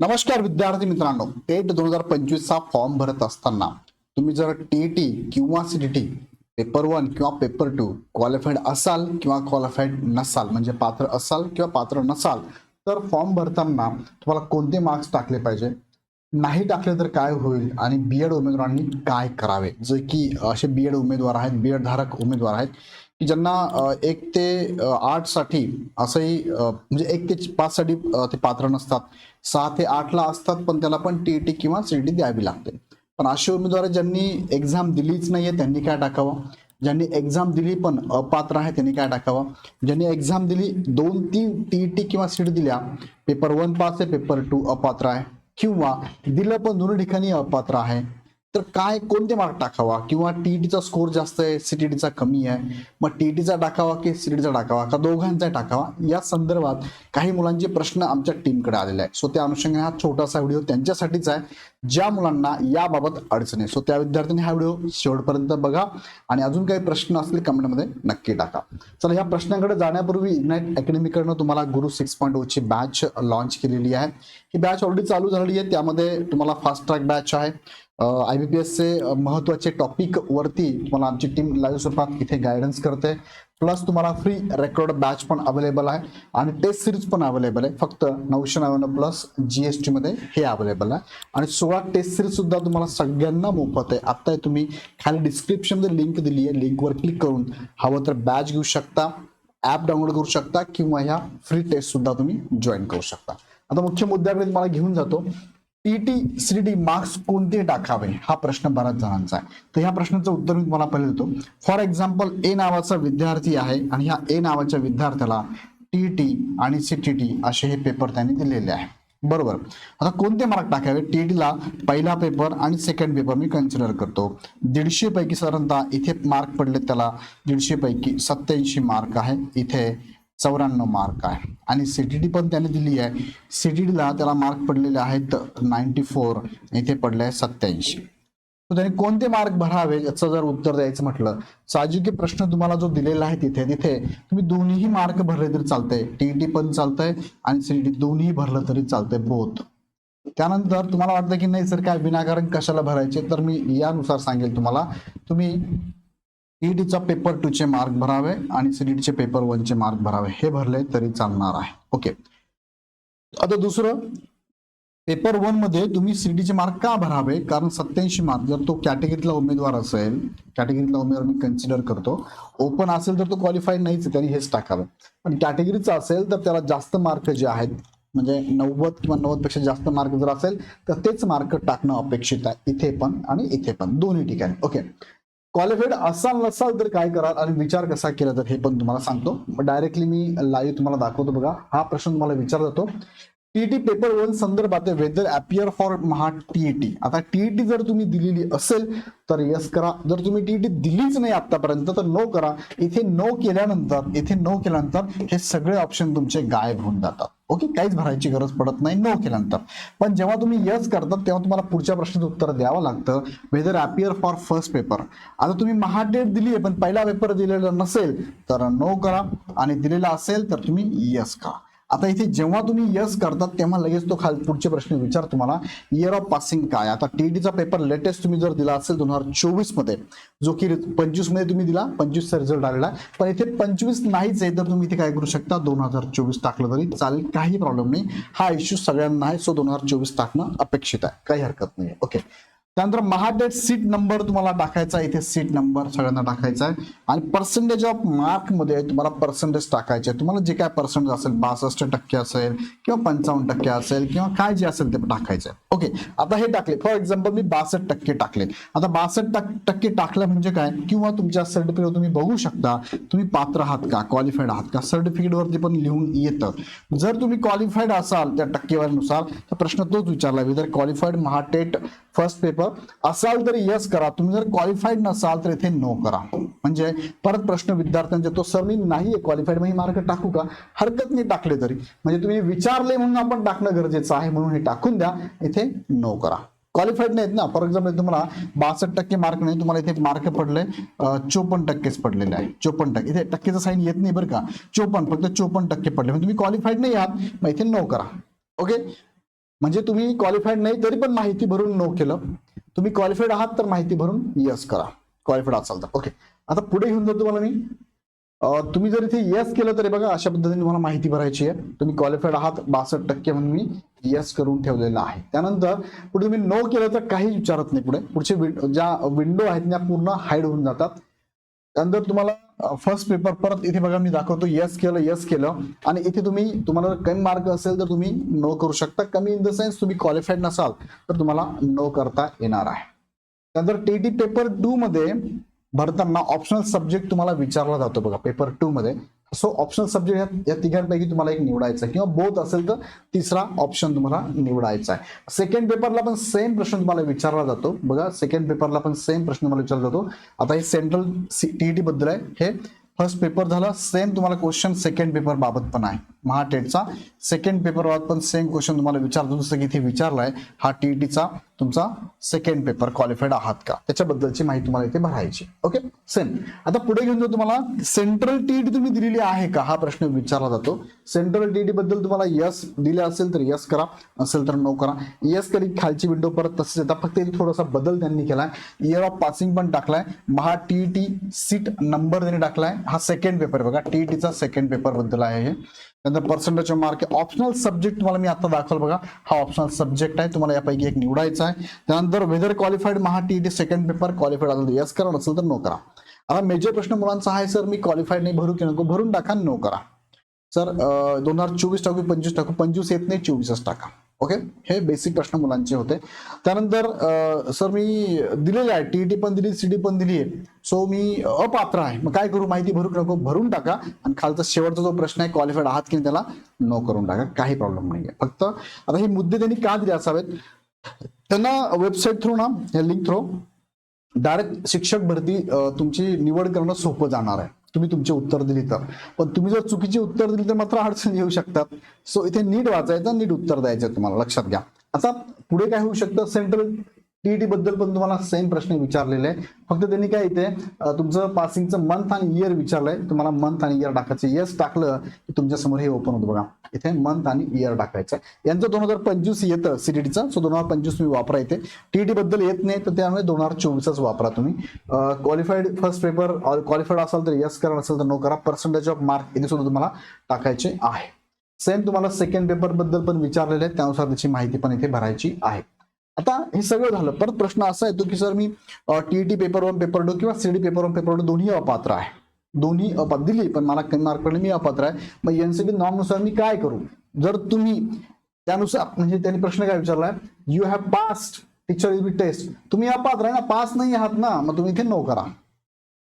नमस्कार विद्यार्थी मित्रांनो. टेट दोन हजार पंचवीसचा फॉर्म भरत असताना तुम्ही जर टी किंवा सीटीटी पेपर वन किंवा पेपर टू क्वालिफाईड असाल किंवा क्वालिफाईड नसाल म्हणजे पात्र असाल किंवा पात्र नसाल तर फॉर्म भरताना तुम्हाला कोणते मार्क्स टाकले पाहिजे? नाही टाकले तर काय होईल? आणि बी एड उमेदवारांनी काय करावे? जे की असे बी एड उमेदवार आहेत बी एड धारक उमेदवार आहेत ज्यांना एक ते आठसाठी असंही म्हणजे एक ते पाच साठी ते पात्र नसतात. सहा ते आठला असतात पण त्याला पण टी टी किंवा सी टी द्यावी लागते. पण असे उमेदवार ज्यांनी एक्झाम दिलीच नाहीये त्यांनी काय टाकावं? ज्यांनी एक्झाम दिली पण अपात्र आहे त्यांनी काय टाकावं? ज्यांनी एक्झाम दिली दोन तीन टी टी किंवा सीट दिल्या पेपर वन पास आहे पेपर टू अपात्र आहे. किंवा दिलं पण दोन्ही ठिकाणी अपात्र आहे. तर काय कोणते मार्क टाकावा? किंवा टीईटीचा स्कोर जास्त आहे सीटीटीचा कमी आहे मग टीईटीचा टाकावा की सीटीचा टाकावा? का दोघांचा टाकावा? या संदर्भात काही मुलांचे प्रश्न आमच्या टीमकडे आलेले आहे सो त्या अनुषंगाने हा छोटासा व्हिडिओ त्यांच्यासाठीच आहे. ज्या मुलांना याबाबत अडचण आहे. सो त्या विद्यार्थ्यांनी हा व्हिडिओ शेवटपर्यंत बघा आणि अजून काही प्रश्न असतील कमेंटमध्ये नक्की टाका. चला या प्रश्नाकडे जाण्यापूर्वी इग्नाईट अकॅडमीकडनं तुम्हाला गुरु सिक्स पॉईंट ओची बॅच लॉन्च केलेली आहे. ही बॅच ऑलरेडी चालू झालेली आहे. त्यामध्ये तुम्हाला फास्ट ट्रॅक बॅच आहे. आय बी पी एसचे महत्त्वाचे टॉपिक वरती तुम्हाला आमची टीम लाईव्ह स्वरूपात इथे गायडन्स करते. प्लस तुम्हाला फ्री रेकॉर्ड बॅच पण अवेलेबल आहे आणि टेस्ट सिरीज पण अवेलेबल आहे. फक्त नऊशे नव्याण्णव प्लस जी एसमध्ये हे अवेलेबल आहे. आणि सोळा टेस्ट सिरीज सुद्धा तुम्हाला सगळ्यांना मोफत आहे. आता तुम्ही खाली डिस्क्रिप्शनमध्ये लिंक दिली आहे. लिंकवर क्लिक करून हवं तर बॅच घेऊ शकता ॲप डाउनलोड करू शकता किंवा ह्या फ्री टेस्ट सुद्धा तुम्ही जॉईन करू शकता. आता मुख्य मुद्द्याकडे तुम्हाला घेऊन जातो. ईटी सी डी मार्क्स कोणते टाकावे? हा प्रश्न बऱ्याच जणांचा आहे. तर ह्या प्रश्नाचं उत्तर मी तुम्हाला पहिले देतो. फॉर एक्झाम्पल ए नावाचा विद्यार्थी आहे आणि ह्या ए नावाच्या विद्यार्थ्याला टी टी आणि सी टी टी असे हे पेपर त्यांनी दिलेले आहे. बरोबर. आता कोणते मार्क टाकावे? टी टीटीला पहिला पेपर आणि सेकंड पेपर मी कन्सिडर करतो. दीडशे पैकी साधारणतः इथे मार्क पडले त्याला दीडशे पैकी सत्याऐंशी मार्क आहे. इथे चौऱ्याण्णव मार्क आहे. आणि सीटीटी पण त्याने दिली आहे. सीटीटीला त्याला मार्क पडलेले आहेत नाईन्टी फोर इथे पडले आहे सत्याऐंशी त्याने कोणते मार्क भरावे याचं जर उत्तर द्यायचं म्हटलं साहजिक प्रश्न तुम्हाला जो दिलेला आहे तिथे तिथे तुम्ही दोन्ही मार्क भरले तरी चालतंय. टी टीईटी पण चालतंय आणि सीईटी दोन्ही भरलं तरी चालतंय बोथ त्यानंतर तुम्हाला वाटतं की नाही सर काय विनाकारण कशाला भरायचे? तर मी यानुसार सांगेल तुम्हाला. तुम्ही ईडीचा पेपर टू चे मार्क भरावे आणि सीईटीचे पेपर वन चे मार्क भरावे. हे भरले तरी चालणार आहे. ओके. आता दुसरं पेपर वनमध्ये तुम्ही सीडीचे मार्क का भरावे? कारण सत्याऐंशी मार्क जर तो कॅटेगरीतला उमेदवार असेल कॅटेगरीतला उमेदवार मी कन्सिडर करतो. ओपन असेल तर तो क्वालिफाय नाहीच त्यांनी हेच टाकावं. पण कॅटेगरीचा असेल तर त्याला जास्त मार्क जे आहेत म्हणजे नव्वद किंवा नव्वदपेक्षा जास्त मार्क जर असेल तर तेच मार्क टाकणं अपेक्षित आहे. इथे पण आणि इथे पण. दोन्ही ठिकाणी. ओके. क्वालिफाईड असाल नसाल तर काय कराल आणि विचार कसा केला तर हे पण तुम्हाला सांगतो. डायरेक्टली मी लाईव्ह तुम्हाला दाखवतो बघा. हा प्रश्न तुम्हाला विचार जातो टीईटी पेपर वन संदर्भात whether appear for Maha TET आता टीईटी जर तुम्ही दिलेली असेल तर यस करा. जर तुम्ही टीईटी दिलीच नाही आतापर्यंत तर नो करा. इथे नो केल्यानंतर इथे नो केल्यानंतर हे सगळे ऑप्शन तुमचे गायब होऊन जातात. ओके काहीच भरायची गरज पडत नाही नो केल्यानंतर. पण जेव्हा तुम्ही यस करतात तेव्हा तुम्हाला पुढच्या प्रश्नाचं उत्तर द्यावं लागतं whether appear for first paper आता तुम्ही महाडेट दिली आहे पण पहिला पेपर दिलेला नसेल तर नो करा. आणि दिलेला असेल तर तुम्ही यस करा. आता इथे जेव्हा तुम्ही यस करतात तेव्हा लगेच तो खाल पुढचे प्रश्न विचार तुम्हाला इयर ऑफ पासिंग काय? आता टीईटीचा पेपर लेटेस्ट तुम्ही जर दिला असेल दोन हजार चोवीसमध्ये जो की पंचवीसमध्ये तुम्ही दिला पंचवीसचा रिझल्ट आलेला पण इथे पंचवीस नाहीच आहे तर तुम्ही इथे काय करू शकता? दोन हजार चोवीस टाकलं तरी चालेल काही प्रॉब्लेम नाही. हा इश्यू सगळ्यांना आहे सो दोन हजार चोवीस टाकणं अपेक्षित आहे. काही हरकत नाही ओके त्यानंतर महाडेट सीट नंबर तुम्हाला टाकायचा आहे. इथे सीट नंबर सगळ्यांना टाकायचा आहे. आणि पर्सेंटेज ऑफ मार्कमध्ये तुम्हाला पर्सेंटेज टाकायचे आहे तुम्हाला जे काय पर्सेंटेज असेल बासष्ट टक्के असेल किंवा पंचावन्न टक्के असेल किंवा काय जे असेल ते टाकायचं आहे. ओके आता हे टाकले. फॉर एक्झाम्पल मी बासष्ट टक्के टाकले. आता बासष्ट टक्के टाकलं म्हणजे काय? किंवा तुमच्या सर्टिफिकेट तुम्ही बघू शकता. तुम्ही पात्र आहात का? क्वालिफाईड आहात का? सर्टिफिकेट वरती पण लिहून येतं. जर तुम्ही क्वालिफाईड असाल त्या टक्केवारीनुसार तर प्रश्न तोच विचारला. Whether qualified MahaTET first paper असाल तर यस करा. तुम्ही जर क्वालिफाईड नसाल तर इथे नो करा. म्हणजे परत प्रश्न विद्यार्थ्यांचे तो सर मी नाहीये क्वालिफाईड मी मार्क टाकू का? हरकत नाही टाकले तरी. म्हणजे तुम्ही विचारले म्हणून आपण टाकणं गरजेचं आहे म्हणून हे टाकून द्या. इथे नो करा. क्वालिफाईड नाहीत ना. फॉर एक्झाम्पल तुम्हाला बासष्ट टक्के मार्क नाही तुम्हाला इथे मार्क पडले चोपन्न टक्केच पडलेले आहे. चोपन्न टक्के. इथे टक्केचं साईन येत नाही बरं का. चोपन्न फक्त चोपन्न टक्के पडले. म्हणजे तुम्ही क्वालिफाईड नाही आहात मग इथे नो करा. ओके म्हणजे तुम्ही क्वालिफाईड नाही तरी पण माहिती भरून नो केलं. तुम्ही क्वालिफाईड आहात तर माहिती भरून यस करा. क्वालिफाईड असाल तर ओके आता पुढे घेऊन जातो तुम्हाला मी. तुम्ही जर इथे यस केलं तरी बघा अशा पद्धतीने तुम्हाला माहिती भरायची आहे. तुम्ही क्वालिफाईड आहात बासष्ट टक्के म्हणून मी यस करून ठेवलेलं आहे. त्यानंतर पुढे तुम्ही नो केलं तर काही विचारत नाही पुढे. पुढचे ज्या विंडो आहेत त्या पूर्ण हाईड होऊन जातात. त्यानंतर तुम्हाला uh, फर्स्ट पेपर परत इथे बघा मी दाखवतो. यस केलं यस केलं. आणि इथे तुम्ही तुम्हाला जर कमी मार्क असेल तर तुम्ही नो करू शकता. कमी इन द सेन्स तुम्ही क्वालिफाईड नसाल तर तुम्हाला नो करता येणार आहे. त्यानंतर टीटी पेपर टू मध्ये भरताना ऑप्शनल सब्जेक्ट तुम्हाला विचारला जातो बघा पेपर टू मध्ये. सो ऑप्शनल सब्जेक्ट या तिघांपैकी तुम्हाला एक निवडायचा आहे. किंवा बोथ असेल तर तिसरा ऑप्शन तुम्हाला निवडायचा आहे. सेकंड पेपरला पण सेम प्रश्न तुम्हाला विचारला जातो. बघा सेकंड पेपरला पण सेम प्रश्न तुम्हाला विचारला जातो. आता हे सेंट्रल सी टी बद्दल आहे. हे फर्स्ट पेपर झाला सेम तुम्हाला क्वेश्चन सेकंड पेपर बाबत पण आहे. महाटेटचा सेकंड पेपर पण सेम क्वेश्चन तुम्हाला विचारतो. जसं की इथे विचारलाय हा टीईटीचा तुमचा सेकंड पेपर क्वालिफाईड आहात का? त्याच्याबद्दलची माहिती तुम्हाला इथे भरायची ओके सेम आता पुढे घेऊन जाऊ तुम्हाला. सेंट्रल टीईटी तुम्ही दिलेली आहे का? हा प्रश्न विचारला जातो. सेंट्रल टीईटी बद्दल तुम्हाला यस दिले असेल तर यस करा. असेल तर नो करा. यस करी खालची विंडो परत तसेच येतात. फक्त इथे थोडासा बदल त्यांनी केलाय. इयर ऑफ पासिंग पण टाकलाय. महा टीईटी सीट नंबर त्यांनी टाकलाय. हा सेकंड पेपर बघा. टीईटीचा सेकंड पेपरबद्दल आहे हे. त्यानंतर पर्सेंटेज मार्क ऑप्शनल सब्जेक्ट तुम्हाला मी आता दाखवलं बघा. हा ऑप्शनल सब्जेक्ट आहे तुम्हाला यापैकी एक निवडायचा आहे. त्यानंतर whether qualified Maha T T second paper qualified असेल तर यस करा नसेल तर नो करा. आता मेजर प्रश्न मुलांचा आहे सर मी क्वालिफाईड नाही भरू की नको? भरून टाका नो करा. सर दोन हजार चोवीस टाकू पंचवीस टाकू पंचवीस येत नाही चोवीसच टाका. ओके? हे बेसिक प्रश्न मुलांचे होते. त्यानंतर सर मी दिलेले आहे. टी टी पण दिली सी डी पण दिली आहे. सो मी अपात्र आहे. मग काय करू? माहिती भरू नको भरून टाका. आणि खालचा शेवटचा जो प्रश्न आहे क्वालिफाईड आहात की त्याला नो करून टाका. काही प्रॉब्लेम नाही आहे फक्त आता हे मुद्दे त्यांनी का दिले असावेत? त्यांना वेबसाईट थ्रू ना या लिंक थ्रू डायरेक्ट शिक्षक भरती तुमची निवड करणं सोपं जाणार आहे. तुम्ही तुमचे उत्तर दिली तर. पण तुम्ही जर चुकीची उत्तर दिली तर मात्र अडचणी येऊ शकतात. सो इथे नीट वाचायचं नीट उत्तर द्यायचं तुम्हाला. लक्षात घ्या. आता पुढे काय होऊ शकतं? सेंट्रल टीईटी बद्दल पण तुम्हाला सेम प्रश्न विचारलेले आहे फक्त त्यांनी काय इथे तुमचं पासिंगचं मंथ आणि इयर विचारलंय. तुम्हाला मंथ आणि इयर टाकायचं. येस टाकलं की तुमच्यासमोर हे ओपन होतं बघा. इथे मंथ आणि इयर टाकायचं. यांचं दोन हजार पंचवीस येतं सीटीटीचं सो दोन हजार पंचवीस तुम्ही वापरा इथे. टीईटी बद्दल येत नाही तर त्यामुळे दोन हजार चोवीसच वापरा तुम्ही. क्वालिफाईड फर्स्ट पेपर क्वालिफाईड असाल तर येस करा नसेल तर नो करा. पर्सेंटेज ऑफ मार्क इथे सुद्धा तुम्हाला टाकायचे आहे. सेम तुम्हाला सेकंड पेपरबद्दल पण विचारलेले आहे त्यानुसार त्याची माहिती पण इथे भरायची आहे. आता हे सगळं झालं. परत प्रश्न असा येतो की सर मी TET paper one paper two किंवा CD paper one paper two दोन्ही अपात्र आहे. दोन्ही अपात्र दिली पण मला कमी मार्क पडले मी अपात्र आहे. मग एनसीबी नॉर्मनुसार मी काय करू? जर तुम्ही त्यानुसार म्हणजे त्यांनी प्रश्न काय विचारलाय you have passed teacher B test तुम्ही अपात्र आहे ना पास नाही आहात ना मग तुम्ही इथे नो करा.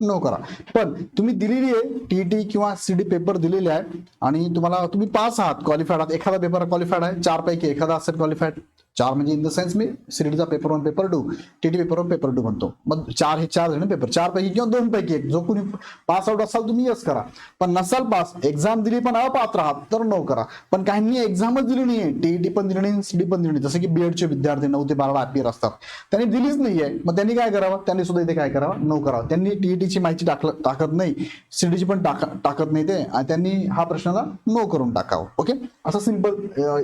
नो करा. पण तुम्ही दिलेली आहे टी टी किंवा सीडी पेपर दिलेले आहे आणि तुम्हाला तुम्ही पास आहात क्वालिफाईड आहात. एखादा पेपर क्वालिफाईड आहे चार पैकी एखादा असेल क्वालिफाईड चार म्हणजे इन द सेन्स मी सीडीचा paper one paper two TT paper one paper two म्हणतो. मग चार हे चार झाले पेपर चार पैकी किंवा दोन पैकी एक. जो कोणी पास आउट असाल तुम्ही यस करा. पण नसाल पास एक्झाम दिली पण अपात्र आहात तर नो करा. पण काहींनी एक्झामच दिली नाहीये. टीईटी पण दिली नाही सीडी पण दिली नाही. जसं की बीएडचे विद्यार्थी नऊ ते बारा अपियर असतात. त्यांनी दिलीच नाहीये. मग त्यांनी काय करावं? त्यांनी सुद्धा इथे काय करावं? नो करावं. त्यांनी टीईटीची माहिती टाकलं टाकत नाही. सीडीची पण टाका टाकत नाही ते. आणि त्यांनी हा प्रश्नाला नो करून टाकावं. ओके असं सिंपल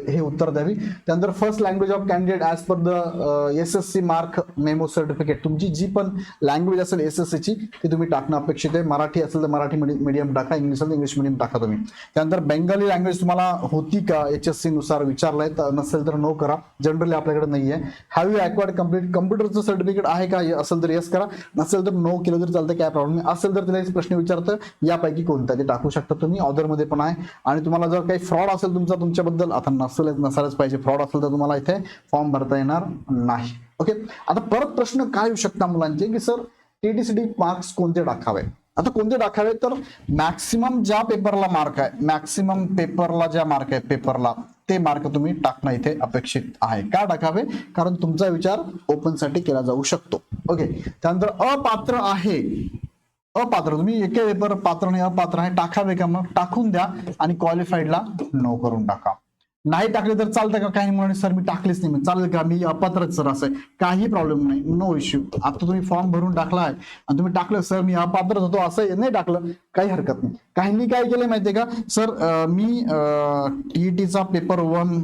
हे उत्तर द्यावी. त्यानंतर first language of candidate as per the S S C mark memo certificate तुमची जी पण लँग्वेज असेल एस एस ची ती तुम्ही टाकणं अपेक्षित आहे. मराठी असेल तर मराठी मीडियम टाका इंग्लिश असेल तर इंग्लिश मीडियम टाका तुम्ही. त्यानंतर बेंगाली लँग्वेज तुम्हाला होती का एच एस सीनुसार विचारलंय तर नसेल तर नो करा. जनरली आपल्याकडे नाही आहे. हॅव यू अक्वार्ड कंप्लीट कम्प्युटरचं सर्टिफिकेट आहे का? असेल तर येस करा. नसेल तर नो केलं तरी चालतं काय प्रॉब्लेम नाही. असेल तर तिला एक प्रश्न विचारतं यापैकी कोणता? ते टाकू शकता तुम्ही. ऑर्डरमध्ये पण आहे. आणि तुम्हाला जर काही फ्रॉड असेल तुमचा तुमच्याबद्दल आता नसेल नसायलाच पाहिजे. फ्रॉड असेल तर तुम्हाला इथे फॉर्म भरता येणार नाही. ओके? आता परत प्रश्न काय येऊ शकता मुलांचे? की सर टीटीसीडी मार्क्स कोणते टाकावे? आता कोणते टाकावे? तर मॅक्सिमम ज्या पेपरला मार्क आहे मॅक्सिमम पेपरला ज्या मार्क आहे पेपरला ते मार्क तुम्ही टाकणं इथे अपेक्षित आहे. का टाकावे? कारण तुमचा विचार ओपनसाठी केला जाऊ शकतो. ओके? त्यानंतर अपात्र आहे. अपात्र तुम्ही एके पेपर पात्र नाही अपात्र आहे टाकावे का मग? टाकून द्या आणि क्वालिफाईडला नो करून टाका. नाही टाकले तर चालतं का? काही म्हणून सर मी टाकलेच नाही. मग चालेल का? मी अपात्रच सर असं काही प्रॉब्लेम नाही. नो इश्यू आता तुम्ही फॉर्म भरून टाकला आहे आणि तुम्ही टाकलं सर मी अपात्रच होतो असं नाही टाकलं. काही हरकत नाही. काहींनी काय केलं माहितीये का? सर मी टीईटीचा पेपर वन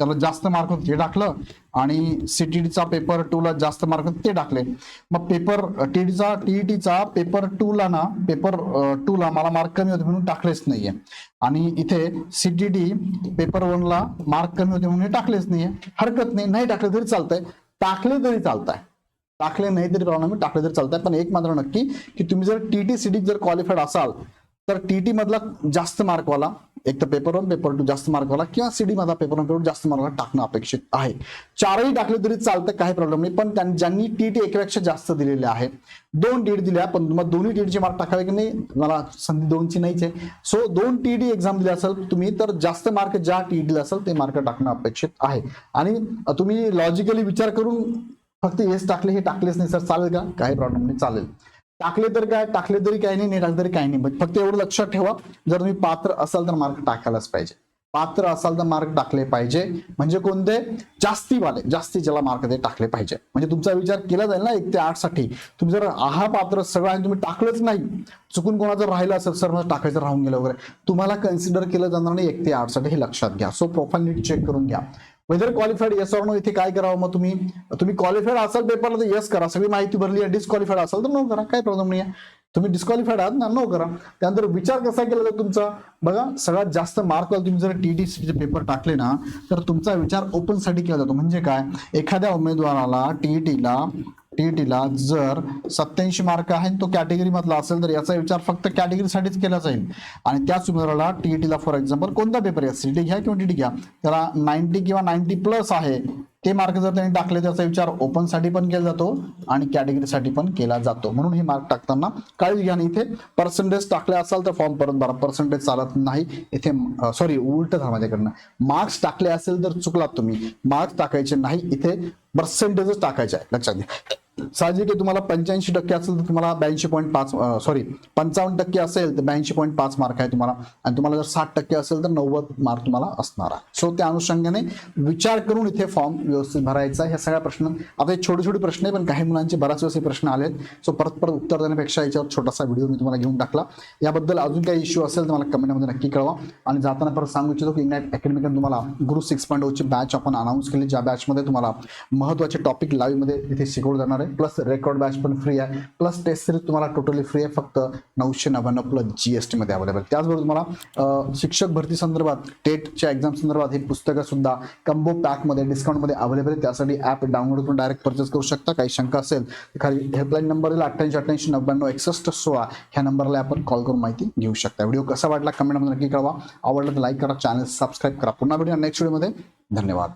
त्याला जास्त मार्क होते ते टाकलं. आणि सीटीडीचा पेपर टू ला जास्त मार्क होते ते टाकले. मग पेपर टीईटीचा टीईटीचा पेपर टू ला ना पेपर टू ला मला मार्क कमी होते म्हणून टाकलेच नाहीये. आणि इथे सीटीडी पेपर वन ला मार्क कमी होते म्हणून हे टाकलेच नाहीये. हरकत नाही नाही टाकले तरी चालतंय. टाकले तरी चालतंय. टाकले नाही तरी प्रॉब्लेम टाकले तरी चालतंय. पण एक मात्र नक्की की तुम्ही जर टीटी सीटी जर क्वालिफाईड असाल तर टीटी मधला जास्त मार्कवाला एक तर पेपर वन पेपर टू जास्त मार्कवाला किंवा सीडी मधला पेपर वन पेपर जास्त मार्क टाकणं अपेक्षित आहे. चारही टाकले तरी चालतं काही प्रॉब्लेम नाही. पण त्यांनी ज्यांनी टीटी एकापेक्षा जास्त दिलेले आहे दोन टीटी दिल्या पण मग दोन्ही टीटीचे मार्क टाकावे की नाही मला संधी दोनची नाहीच आहे. सो दोन टी डी एक्झाम दिली असेल तुम्ही तर जास्त मार्क ज्या टी डी असेल ते मार्क टाकणं अपेक्षित आहे. आणि तुम्ही लॉजिकली विचार करून फक्त येस टाकले हे टाकलेच नाही सर चालेल का? काही प्रॉब्लेम नाही चालेल. टाकले तर काय टाकले तरी काही नाही नाही टाकले तरी काही नाही. फक्त एवढं लक्षात ठेवा जर तुम्ही पात्र असाल तर मार्क टाकायलाच पाहिजे. पात्र असाल तर मार्क टाकले पाहिजे. म्हणजे कोणते? जास्तीवाले जास्ती ज्याला मार्क ते टाकले पाहिजे. म्हणजे तुमचा विचार केला जाईल ना एक ते आठसाठी. तुम्ही जर आहा पात्र सगळं आणि तुम्ही टाकलंच नाही. चुकून कोणाचं राहिलं असेल सर टाकायचं राहून गेलं वगैरे. तुम्हाला कन्सिडर केलं जाणार नाही एक ते आठसाठी हे लक्षात घ्या. सो प्रोफाईल नीट चेक करून घ्या. Whether qualified yes or no इथे काय करावं मग तुम्ही? तुम्ही क्वालिफाईड असाल पेपरला तर येस करा. सगळी माहिती भरली आहे डिस्क्वालिफाईड असाल तर नो करा. काय प्रॉब्लेम नाही आहे तुम्ही डिस्क्वालिफाईड आहात ना नो करा. त्यानंतर विचार कसा केला जातो तुमचा? बघा सगळ्यात जास्त मार्क तुम्ही जर टी टीटी चे पेपर टाकले ना तर तुमचा विचार ओपनसाठी केला जातो. म्हणजे काय? एखाद्या उमेदवाराला टी टीला जर सत्याऐंशी मार्क आहे तो कॅटेगरी मधला असेल तर याचा विचार फक्त कॅटेगरीसाठीच केला जाईल. आणि त्याच उमेदवाराला टीईटीला फॉर एक्झाम्पल कोणता पेपर आहे? सीटी घ्या किंवा टीटी घ्या. त्याला नाईन्टी किंवा नाईन्टी प्लस आहे ते मार्क जर त्यांनी टाकले त्याचा विचार ओपनसाठी पण केला जातो आणि कॅटेगरीसाठी पण केला जातो. म्हणून हे मार्क टाकताना काळजी घ्या आणि इथे पर्सेंटेज टाकले असाल तर फॉर्म परत भरा. पर्सेंटेज चालत नाही. इथे सॉरी उलट झालं माझ्याकडनं. मार्क्स टाकले असेल तर चुकलात तुम्ही. मार्क्स टाकायचे नाही. इथे पर्सेंटेजच टाकायचे आहे. लक्षात घ्या. साहजिक आहे तुम्हाला पंच्याऐंशी टक्के असेल तर तुम्हाला ब्याऐंशी पॉईंट पाच सॉरी पंचावन्न टक्के असेल तर ब्याऐंशी पॉईंट पाच मार्क आहे तुम्हाला. आणि तुम्हाला जर साठ टक्के असेल तर नव्वद मार्क तुम्हाला असणार आहे. सो त्या अनुषंगाने विचार करून इथे फॉर्म व्यवस्थित भरायचा ह्या सगळ्या प्रश्न आता हे छोटे छोटे प्रश्न आहे पण काही मुलांचे बऱ्याच वेळेस हे प्रश्न आले सो परत परत उत्तर देण्यापेक्षा याच्यावर छोटासा व्हिडिओ मी तुम्हाला घेऊन टाकला. याबद्दल अजून काही इश्यू असेल तर मला कमेंटमध्ये नक्की कळवा. आणि जाताना परत सांगू इच्छितो की इग्नाइट अकॅडमीकडे तुम्हाला गुरु सिक्स पॉईंट ओची बॅच आपण अनाऊन्स केली ज्या बॅचमध्ये तुम्हाला महत्त्वाचे टॉपिक लाईव्हमध्ये इथे शिकवलं जाणार आहे. प्लस रेकॉर्ड बॅच पण फ्री आहे. प्लस टेस्ट सिरीज तुम्हाला टोटली फ्री आहे. फक्त नऊशे नव्याण्णव प्लस जी एस टीमध्ये अवेलेबल त्याचबरोबर तुम्हाला शिक्षक भरती संदर्भात टेटच्या एक्झाम संदर्भात ही पुस्तकं सुद्धा कंबो पॅकमध्ये डिस्काउंटमध्ये अवेलेबल आहे. त्यासाठी ॲप डाउनलोड करून डायरेक्ट परचेस करू शकता. काही शंका असेल तर खाली हेल्पलाईन नंबर अठ्ठ्याऐंशी अठ्ठ्याऐंशी नव्याण्णव एकसष्ट सोळा ह्या नंबरला आपण कॉल करून माहिती घेऊ शकता. व्हिडिओ कसा वाटला कमेंटमध्ये नक्की कळवा. आवडला तर लाईक करा चॅनल सबस्क्राईब करा. पुन्हा भेटूया नेक्स्ट व्हिडिओमध्ये धन्यवाद.